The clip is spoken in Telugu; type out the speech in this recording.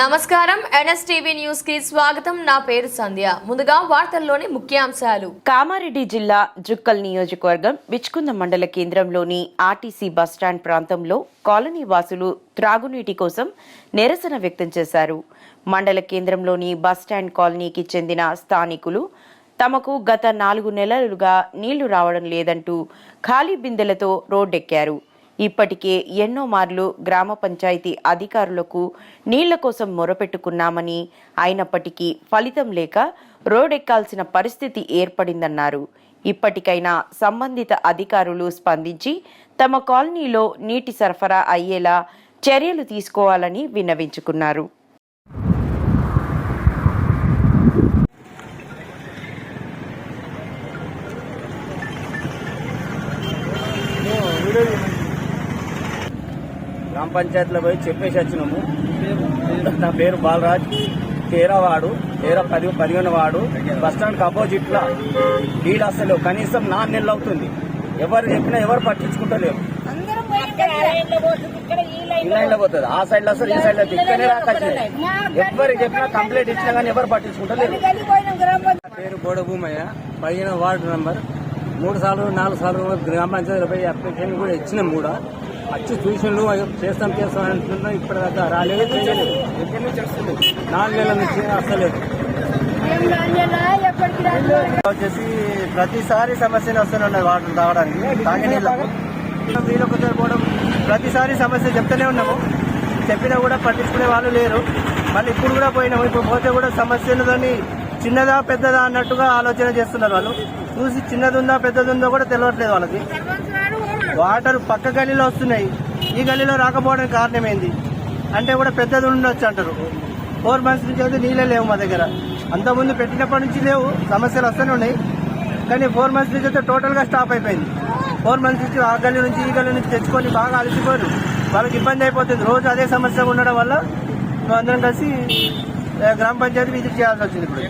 నమస్కారం. ఎన్ఎస్టీవీ న్యూస్కి స్వాగతం. నా పేరు సంధ్య. ముందుగా వార్తల్లోని ముఖ్యాంశాలు. కామారెడ్డి జిల్లా జుక్కల్ నియోజకవర్గం బిచ్కుంద మండల కేంద్రంలోని ఆర్టీసీ బస్టాండ్ ప్రాంతంలో కాలనీ వాసులు త్రాగునీటి కోసం నిరసన వ్యక్తం చేశారు. మండల కేంద్రంలోని బస్టాండ్ కాలనీకి చెందిన స్థానికులు తమకు గత నాలుగు నెలలుగా నీళ్ళు రావడం లేదంటూ ఖాళీ బిందెలతో రోడ్డెక్కారు. ఇప్పటికే ఎన్నో మార్లు గ్రామ పంచాయతీ అధికారులకు నీళ్ళ కోసం మొరపెట్టుకున్నామని అయినప్పటికీ ఫలితం లేక రోడెక్కాల్సిన పరిస్థితి ఏర్పడిందన్నారు. ఇప్పటికైనా సంబంధిత అధికారులు స్పందించి తమ కాలనీలో నీటి సరఫరా అయ్యేలా చర్యలు తీసుకోవాలని విన్నవించుకున్నారు. గ్రామ పంచాయతీలో పోయి చెప్పేసి వచ్చినాము. నా పేరు బాలరాజ్. తేరవాడు. తేర పది పదిహేను వాడు బస్ స్టాండ్ అపోజిట్ లా నీళ్ళు అసలు కనీసం నాలుగు నెలలు అవుతుంది. ఎవరు చెప్పినా ఎవరు పట్టించుకుంటలేరు. ఈ పోతుంది. ఆ సైడ్లో అసలు ఈ సైడ్లో ఇక్కడనే రాకొచ్చింది. ఎవరు చెప్పినా కంప్లైంట్ ఇచ్చినా కానీ ఎవరు పట్టించుకుంటలేరు. నా పేరు బోడ భూమయ్య పదిహేను వార్డు నంబర్. మూడు సార్లు నాలుగు సార్లు గ్రామ పంచాయతీలో పోయి అప్లికేషన్ కూడా ఇచ్చినాం కూడా. వచ్చి చూసిండు చేస్తాం చేస్తాం అంటున్నా ఇప్పటిదాకా రాలేదు చేయలేదు. నాలుగు నెలల నుంచి అసలేదు వచ్చేసి ప్రతిసారి సమస్యలు వస్తున్నాయి వాటర్ తాగడానికి. తాగే నీళ్ళకు వీళ్ళు ఒకసారి పోవడం ప్రతిసారి సమస్య చెప్తూనే ఉన్నాము. చెప్పినా కూడా పట్టించుకునే వాళ్ళు లేరు. మళ్ళీ ఇప్పుడు కూడా పోయినాము. ఇప్పుడు పోతే కూడా సమస్యలతోని చిన్నదా పెద్దదా అన్నట్టుగా ఆలోచన చేస్తున్నారు వాళ్ళు. చూసి చిన్నది ఉందా పెద్దది ఉందో కూడా తెలియట్లేదు వాళ్ళకి. వాటర్ పక్క గల్లీలో వస్తున్నాయి. ఈ గల్లీలో రాకపోవడానికి కారణం ఏంది? అంటే కూడా పెద్దది ఉండొచ్చు అంటారు. ఫోర్ మంత్స్ నుంచి అయితే నీళ్ళే లేవు మా దగ్గర. అంతకుముందు పెట్టినప్పటి నుంచి లేవు. సమస్యలు వస్తూనే ఉన్నాయి. కానీ ఫోర్ మంత్స్ నుంచి అయితే టోటల్గా స్టాప్ అయిపోయింది. ఫోర్ మంత్స్ నుంచి ఆ గల్లీ నుంచి ఈ గల్లీ నుంచి తెచ్చుకొని బాగా అలసిపోయారు. వాళ్ళకి ఇబ్బంది అయిపోతుంది. రోజు అదే సమస్య ఉండడం వల్ల మేము అందరం కలిసి గ్రామ పంచాయతీ విజిట్ చేయాల్సి వచ్చింది ఇప్పుడు.